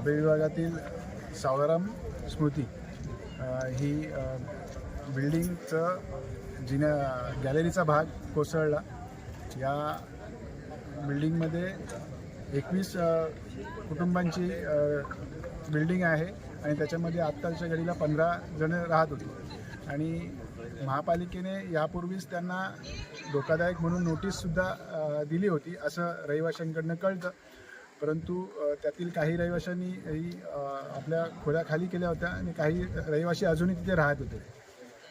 अभय विभागातील सावराम स्मृती ही बिल्डिंगचं जिन्या गॅलरीचा भाग कोसळला. या बिल्डिंगमध्ये एकवीस कुटुंबांची बिल्डिंग आहे आणि त्याच्यामध्ये आत्ताच्या घडीला पंधरा जण राहत होती. आणि महापालिकेने यापूर्वीच त्यांना धोकादायक म्हणून नोटीससुद्धा दिली होती असं रहिवाशांकडनं कळतं. परंतु त्यातील काही रहिवाशांनी ही आपल्या खोल्या खाली केल्या होत्या आणि काही रहिवाशी अजूनही तिथे राहत होते.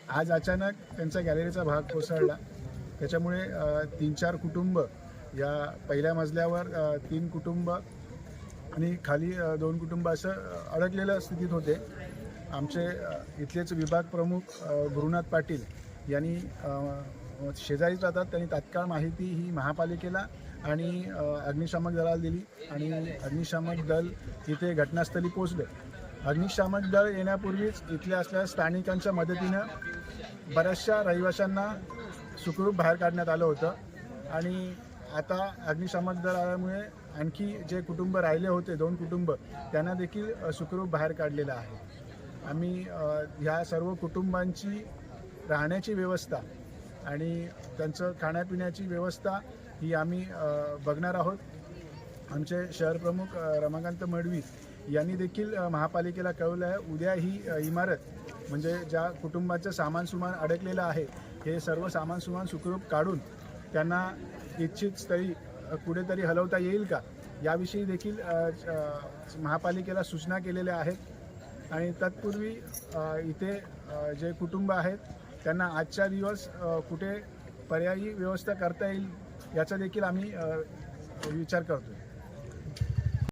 आज अचानक त्यांचा गॅलरीचा भाग कोसळला. त्याच्यामुळे तीन चार कुटुंब या पहिल्या मजल्यावर तीन कुटुंब आणि खाली दोन कुटुंब असं अडकलेल्या स्थितीत होते. आमचे इथलेच विभाग प्रमुख गुरुनाथ पाटील यांनी शेजारीच राहतात. त्यांनी तात्काळ माहिती ही महापालिकेला आणि अग्निशामक दलाला दिली आणि अग्निशामक दल इथे घटनास्थळी पोचले अग्निशामक दल येण्यापूर्वीच इथल्या असल्या स्थानिकांच्या मदतीनं बऱ्याचशा रहिवाशांना सुखरूप बाहेर काढण्यात आलं होतं. आणि आता अग्निशामक दल आल्यामुळे आणखी जे कुटुंब राहिले होते दोन कुटुंब त्यांना देखील सुखरूप बाहेर काढलेलं आहे. आम्ही ह्या सर्व कुटुंबांची राहण्याची व्यवस्था आणि त्यांचं खाण्यापिण्याची व्यवस्था ही आम्ही बघणार आहोत. आमचे शहरप्रमुख रमाकांत मडवी यांनी देखील महापालिकेला कळवलं आहे उद्या ही इमारत म्हणजे ज्या कुटुंबाचं सामान सुमान अडकलेलं आहे हे सर्व सामान सुमान सुखरूप काढून त्यांना इच्छित स्थळी कुठेतरी हलवता येईल का? याविषयी देखील महापालिकेला सूचना केलेल्या आहेत. आणि तत्पूर्वी इथे जे कुटुंब आहेत त्यांना आजच्या दिवस कुठे पर्यायी व्यवस्था करता येईल याचा देखील आम्ही विचार करतो